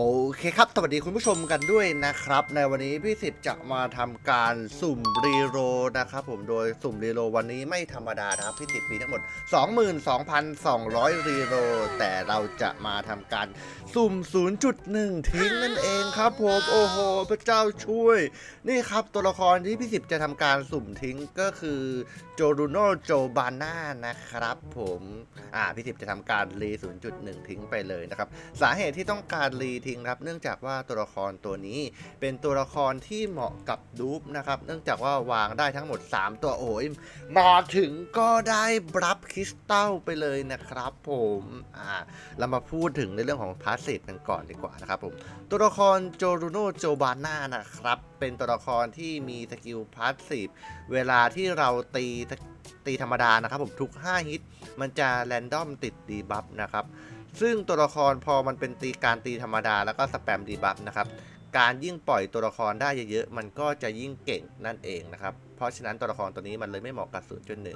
โอเคครับ สวัสดีคุณผู้ชมกันด้วยนะครับ ในวันนี้พี่สิบจะมาทำการสุ่มรีโรนะครับผมโดยสุ่มรีโรวันนี้ไม่ธรรมดานะครับ พี่สิบมีทั้งหมด 22,200 รีโรแต่เราจะมาทำการสุ่ม 0.1 ทิ้งนั่นเองครับผมโอ้โห พระเจ้าช่วย นี่ครับตัวละครที่พี่สิบจะทำการสุ่มทิ้งก็คือโจรูโนโจบาน่านะครับผมอ่าพี่สิบจะทำการรี 0.1 ทิ้งไปเลยนะครับสาเหตุที่ต้องการรีทงครับเนื่องจากว่าตัวละครตัวนี้เป็นตัวละครที่เหมาะกับดูปนะครับเนื่องจากว่าวางได้ทั้งหมด 3 ตัวโอ้ยมาถึงก็ได้บรับคริสตัลไปเลยนะครับผมอ่าเรามาพูดถึงในเรื่องของพาสซีฟกันก่อนดีกว่านะครับผมตัวละครโจรูโนโจบาน่านะครับเป็นตัวละครที่มีสกิลพาสซีฟเวลาที่เราตีตีธรรมดานะครับผมทุก 5 ฮิต มันจะแรนดอมติดดีบัฟนะครับ ซึ่งตัวละครพอมันเป็นตีการตีธรรมดาแล้วก็สแปมดีบัฟนะครับ การยิ่งปล่อยตัวละครได้เยอะๆ มันก็จะยิ่งเก่งนั่นเองนะครับ เพราะฉะนั้นตัวละครตัวนี้มันเลยไม่เหมาะกับ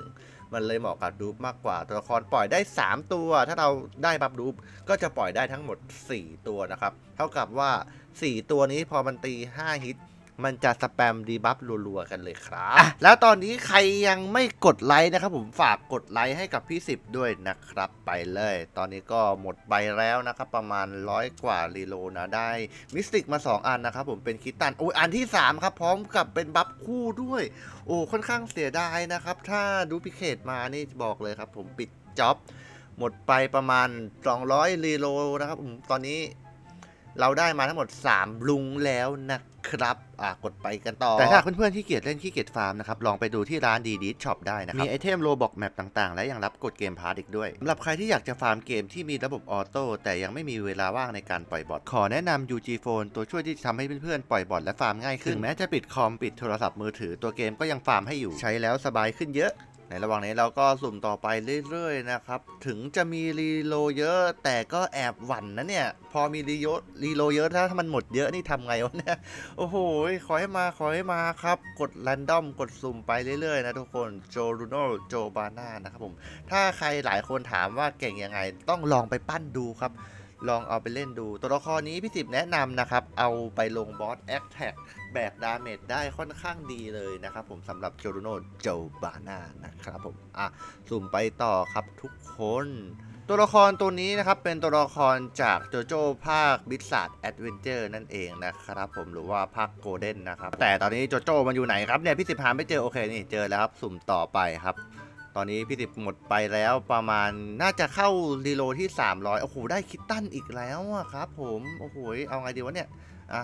0.1มันเลยเหมาะกับดูปมากกว่า ตัวละครปล่อยได้ 3 ตัว ถ้าเราได้บัฟดูปก็จะปล่อยได้ทั้งหมด 4 ตัวนะครับ เท่ากับว่า 4 ตัวนี้พอมันตี 5 ฮิต มันจะสแปมดีบัฟรัวๆกันเลยครับอะแล้วตอนนี้ใครยังไม่กดไลค์นะครับผมฝากกดไลค์ให้กับพี่สิบด้วยนะครับไปเลย ตอนนี้ก็หมดไปแล้วนะครับ ประมาณร้อยกว่ารีโลนะได้มิสติกมา 2 อันนะครับผมเป็นคิตตันโอ้ยอันที่ 3 ครับพร้อมกับเป็นบัฟคู่ด้วย โอ้ค่อนข้างเสียดายนะครับ ถ้าดูพิเคตมานี่บอกเลยครับ ผมปิดจ็อบหมดไปประมาณ 200รีโลนะครับผมตอนนี้ เราได้มาทั้งหมด 3 ลุงแล้วนะครับ อะกดไปกันต่อ แต่ถ้าเพื่อนๆที่เกียจเล่นที่เกียจฟาร์มนะครับ ลองไปดูที่ร้านดีดีช็อปได้นะครับ มีไอเทมโลบอกแมปต่างๆ และยังรับกดเกมพาร์ตอีกด้วยสำหรับใครที่อยากจะฟาร์มเกมที่มีระบบออโต้แต่ยังไม่มีเวลาว่างในการปล่อยบอทขอแนะนำ UG Phone ตัวช่วยที่จะทำให้เพื่อนๆปล่อยบอทและฟาร์มง่ายขึ้นถึงแม้จะปิดคอมปิดโทรศัพท์มือถือตัวเกมก็ยังฟาร์มให้อยู่ใช้แล้วสบายขึ้นเยอะ ในระหว่างนี้เราก็สุ่มต่อไปเรื่อยๆนะครับ ถึงจะมีรีโลเยอะ แต่ก็แอบหวั่นนะเนี่ย พอมีรีโยรีโลเยอะถ้ามันหมดเยอะนี่ทำไงวะเนี่ย โอ้โห ขอให้มา ขอให้มาครับ กดแรนดอม กดสุ่มไปเรื่อยๆนะทุกคน โจรูโนโจบาน่านะครับผม ถ้าใครหลายคนถามว่าเก่งยังไง ต้องลองไปปั้นดูครับ ลองเอาไปเล่นดู ตัวละครนี้พี่สิบแนะนำนะครับ เอาไปลงบอสแอคแท็ก แบกดาเมจได้ค่อนข้างดีเลยนะครับผมสำหรับโจโรโนโจบาน่านะครับผมอะสุ่มไปต่อครับทุกคน ตัวละครตัวนี้นะครับเป็นตัวละครจากโจโจ้ภาคบิสซั d แอดเวนเจอร์นั่นเองนะครับผมหรือว่าภาคโกลเด้นนะครับ แต่ตอนนี้โจโจ้มันอยู่ไหนครับเนี่ยพี่สิบหาไม่เจอโอเคนี่เจอแล้วครับสุ่มต่อไปครับตอนนี้พี่สิบหมดไปแล้วประมาณน่าจะเข้ารีโลที่ 300 โอ้โห ได้คิตตันอีกแล้วอะครับผม โอ้โห เอาไงดีวะเนี่ย อะ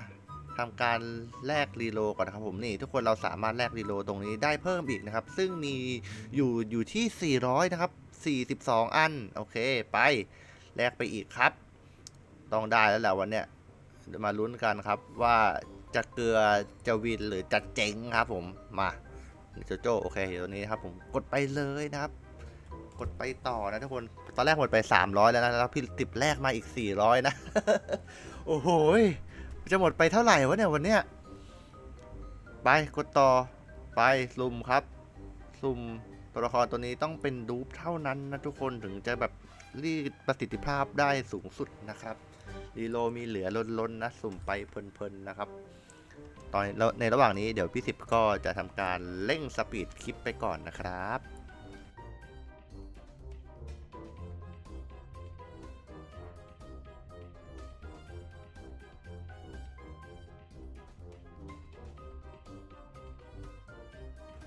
ทำการแลกรีโลก่อนนะครับผมนี่ทุกคนเราสามารถแลกรีโลตรงนี้ได้เพิ่มอีกนะครับ ซึ่งมีอยู่อยู่ที่ 400 นะครับ 42 อัน โอเค ไปแลกไปอีกครับ ต้องได้แล้วแหละวันเนี้ยมาลุ้นกันครับว่าจะเกลือจะวินหรือจะเจ๊งครับผมมาโจโจโอเคตัวนี้ครับผมกดไปเลยนะครับ กดไปต่อนะทุกคนตอนแรกหมดไป 300 แล้วนะแล้วพี่ติบแรกมาอีก 400 นะ โอ้โห จะหมดไปเท่าไหร่วะเนี่ยวันเนี้ยไปกดต่อไปซุ่มครับซุ่มตัวละครตัวนี้ต้องเป็นดูปเท่านั้นนะทุกคนถึงจะแบบรีดประสิทธิภาพได้สูงสุดนะครับรีโลมีเหลือล้นๆนะสุ่มไปเพลินๆนะครับตอนในระหว่างนี้เดี๋ยวพี่สิบก็จะทำการเร่งสปีดคลิปไปก่อนนะครับ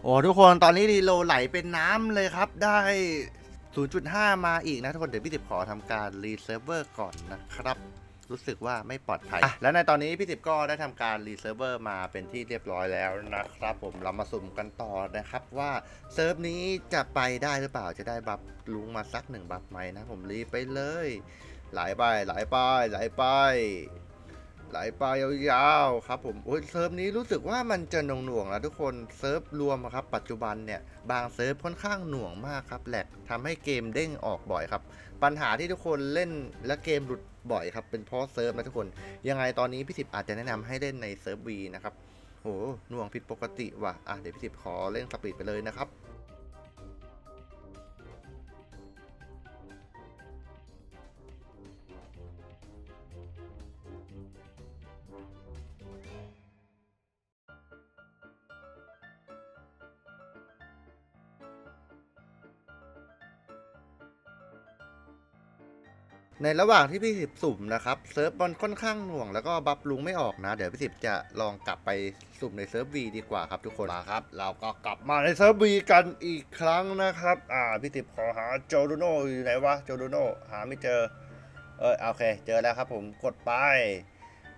โอ้ทุกคนตอนนี้รีโลไหลเป็นน้ำเลยครับได้ 0.5 มาอีกนะทุกคนเดี๋ยวพี่สิบขอทำการรีเซิร์ฟเวอร์ก่อนนะครับ รู้สึกว่าไม่ปลอดภัย และในตอนนี้พี่สิบก็ได้ทำการรีเซิร์ฟเวอร์มาเป็นที่เรียบร้อยแล้วนะครับ ผมเรามาสุ่มกันต่อนะครับว่าเซิร์ฟนี้จะไปได้หรือเปล่าจะได้บัฟลุงมาสักหนึ่งบัฟไหมนะผมรีไปเลยไหลไปไหลไปไหลไป ไหลไปยาวๆครับผมโอ้ยเซิร์ฟนี้รู้สึกว่ามันจะหน่วงๆแล้วทุกคนเซิร์ฟรวมครับปัจจุบันเนี่ยบางเซิร์ฟค่อนข้างหน่วงมากครับแหลกทำให้เกมเด้งออกบ่อยครับ ปัญหาที่ทุกคนเล่นและเกมหลุดบ่อยครับเป็นเพราะเซิร์ฟนะทุกคนยังไงตอนนี้พี่สิบอาจจะแนะนำให้เล่นในเซิร์ฟวีนะครับโหหน่วงผิดปกติว่ะอะเดี๋ยวพี่สิบขอเล่นสปีดไปเลยนะครับ ในระหว่างที่พี่สิบสุ่มนะครับเซิร์ฟมันค่อนข้างหน่วงแล้วก็บัฟลุงไม่ออกนะ เดี๋ยวพี่สิบจะลองกลับไปสุ่มในเซิร์ฟวีดีกว่าครับทุกคนมาครับ เราก็กลับมาในเซิร์ฟวีกันอีกครั้งนะครับ อ่าพี่สิบขอหาโจดูโนอยู่ไหนวะโจดูโนหาไม่เจอ เออโอเค เจอแล้วครับผมกดไป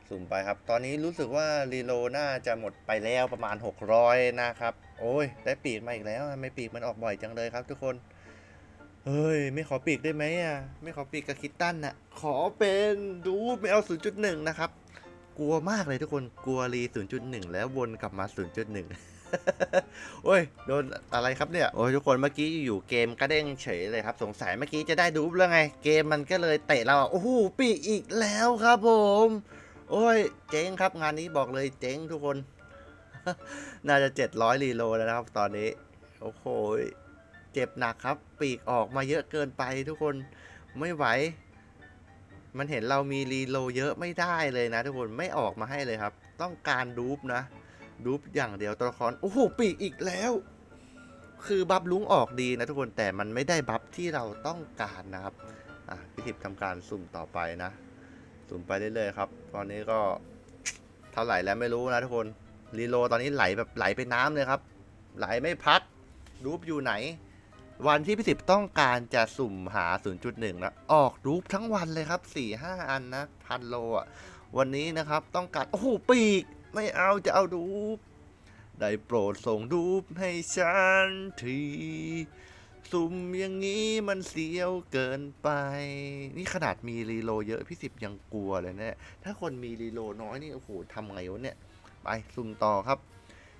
สุ่มไปครับ ตอนนี้รู้สึกว่ารีโลน่าจะหมดไปแล้วประมาณ 600 นะครับ โอ้ยได้ปีกมาอีกแล้วไม่ปีกมันออกบ่อยจังเลยครับ ทุกคน เฮ้ย ไม่ขอปีกได้ไหมอะ ไม่ขอปีกกับคิตตันอะขอเป็นดูไม่เอา 0.1 นะครับ กลัวมากเลยทุกคนกลัวรี 0.1 แล้ววนกลับมา 0.1 โอ้ย โดนอะไรครับเนี่ย โอ้ยทุกคนเมื่อกี้อยู่เกมก็เด้งเฉยเลยครับ สงสัยเมื่อกี้จะได้ดูแล้วไง เกมมันก็เลยเตะเราโอ้โหปีกอีกแล้วครับผม โอ้ย เจ๊งครับงานนี้บอกเลยเจ๊งทุกคน น่าจะ 700รีโลแล้วนะครับ ตอนนี้ โอ้โห เจ็บหนักครับ ปีกออกมาเยอะเกินไปทุกคนไม่ไหว มันเห็นเรามีรีโลเยอะไม่ได้เลยนะทุกคนไม่ออกมาให้เลยครับ ต้องการดูปนะ ดูปอย่างเดียวตัวละครโอ้โหปีกอีกแล้ว คือบัฟลุงออกดีนะทุกคนแต่มันไม่ได้บัฟที่เราต้องการนะครับอะพี่ทิพย์ทำการสุ่มต่อไปนะ สุ่มไปเรื่อยๆครับ ตอนนี้ก็เท่าไหร่แล้วไม่รู้นะทุกคนรีโลตอนนี้ไหลแบบไหลไปน้ำเลยครับ ไหลไม่พักรูปอยู่ไหน วันที่พี่สิบต้องการจะสุ่มหา 0.1นะออกรูปทั้งวันเลยครับ 4-5 อันนะพันโลอะ วันนี้นะครับต้องการ โอ้โห ปีก ไม่เอาจะเอารูป ได้โปรดส่งรูปให้ฉันที สุ่มอย่างนี้มันเสียวเกินไป นี่ขนาดมีรีโลเยอะ พี่สิบยังกลัวเลยเนี่ยถ้าคนมีรีโลน้อยนี่ โอ้โหทำไงวะเนี่ย ไปสุ่มต่อครับ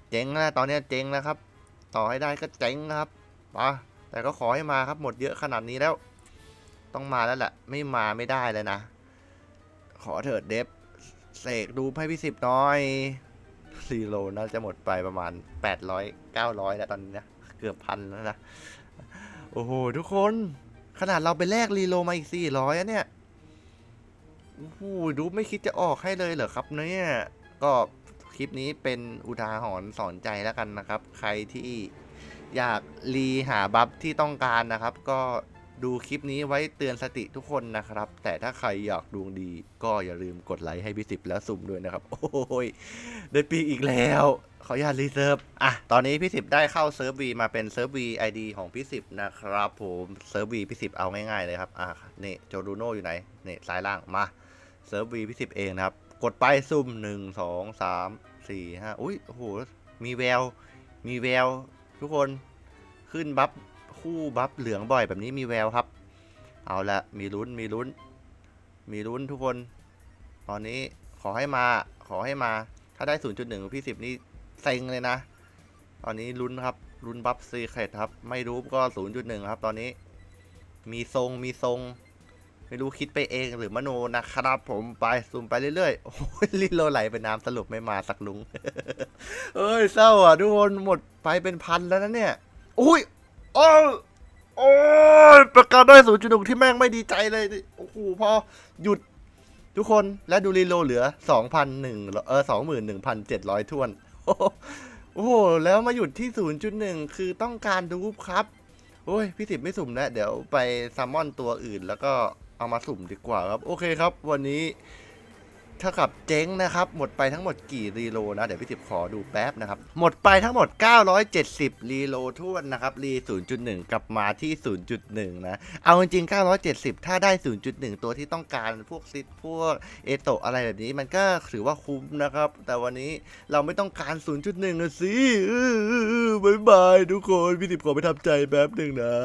เจ๊งนะตอนนี้เจ๊งแล้วครับ ต่อให้ได้ก็เจ๊งครับไป แต่ก็ขอให้มาครับหมดเยอะขนาดนี้แล้ว ต้องมาแล้วแหละ ไม่มาไม่ได้เลยนะ ขอเถิดเดฟเสกดูให้พี่สิบน้อยซีโรน่าจะหมดไปประมาณ 800 900 แล้วตอนนี้นะเกือบพันแล้วนะ โอ้โห ทุกคน ขนาดเราไปแลกรีโลมาอีก 400อะเนี่ยโอ้โหดูไม่คิดจะออกให้เลยเหรอครับเนี่ย ก็คลิปนี้เป็นอุทาหรณ์สอนใจแล้วกันนะครับ ใครที่ อยากรีหาบัฟที่ต้องการนะครับ ก็ดูคลิปนี้ไว้เตือนสติทุกคนนะครับ แต่ถ้าใครอยากดวงดี ก็อย่าลืมกดไลค์ให้พี่สิบแล้วสุ่มด้วยนะครับ โอ้ยได้ปีอีกแล้วขออนุญาตรีเซิร์ฟอะ ตอนนี้พี่สิบได้เข้าเซิร์ฟวีมาเป็นเซิร์ฟวีไอดีของพี่สิบนะครับผมเซิร์ฟวีพี่สิบเอาง่ายๆเลยครับ อะนี่โจดูโนอยู่ไหนนี่ซ้ายล่างมาเซิร์ฟวีพี่สิบเองนะครับ กดไปซุ่มหนึ่งสองสามสี่ห้าอุ้ยโอ้โหมีแววมีแวว ทุกคนขึ้นบัฟคู่บัฟเหลืองบ่อยแบบนี้มีแววครับ เอาละมีลุ้นมีลุ้น มีลุ้นทุกคน ตอนนี้ขอให้มาขอให้มาถ้าได้ 0.1 พี่สิบนี่เซ็งเลยนะ ตอนนี้ลุ้นครับลุ้นบัฟซีเครตครับ ไม่รู้ก็ 0.1 ครับ ตอนนี้ มีทรงมีทรง ไม่รู้คิดไปเองหรือมโนนะครับ ผมไปซูมไปเรื่อยๆโอ้ยลิโลไหลไปน้ำสรุปไม่มาสักลุง เอ้ยเศร้าอะทุกคนหมด ไปเป็นพันแล้วนะเนี่ยอุ้ยโอ้โอ้ยประกาศได้ศูนย์จุดหนึ่งที่แม่งไม่ดีใจเลยโอ้โหพอหยุดทุกคนและดูรีโลเหลือสองพันหนึ่งเออสองหมื่นหนึ่งพันเจ็ดร้อยทวน โอ้โห แล้วมาหยุดที่ศูนย์จุดหนึ่งคือต้องการดูครับโอ้ยพี่สิบไม่สุ่มแล้วเดี๋ยวไปซัมมอนตัวอื่น แล้วก็เอามาสุ่มดีกว่าครับ โอเคครับ วันนี้ เท่ากับเจ๊งนะครับ หมดไปทั้งหมดกี่รีโลนะ เดี๋ยวพี่สิบขอดูแป๊บนะครับ หมดไปทั้งหมด 970 รีโลทวนนะครับ รี 0.1 กลับมาที่ 0.1 นะ เอาจริงๆ970 ถ้าได้ 0.1 ตัวที่ต้องการพวกซิดพวกเอโตะอะไรแบบนี้มันก็ถือว่าคุ้มนะครับ แต่วันนี้เราไม่ต้องการ 0.1นะสิบ๊ายบายทุกคน พี่สิบขอไปทำใจแป๊บหนึ่งนะ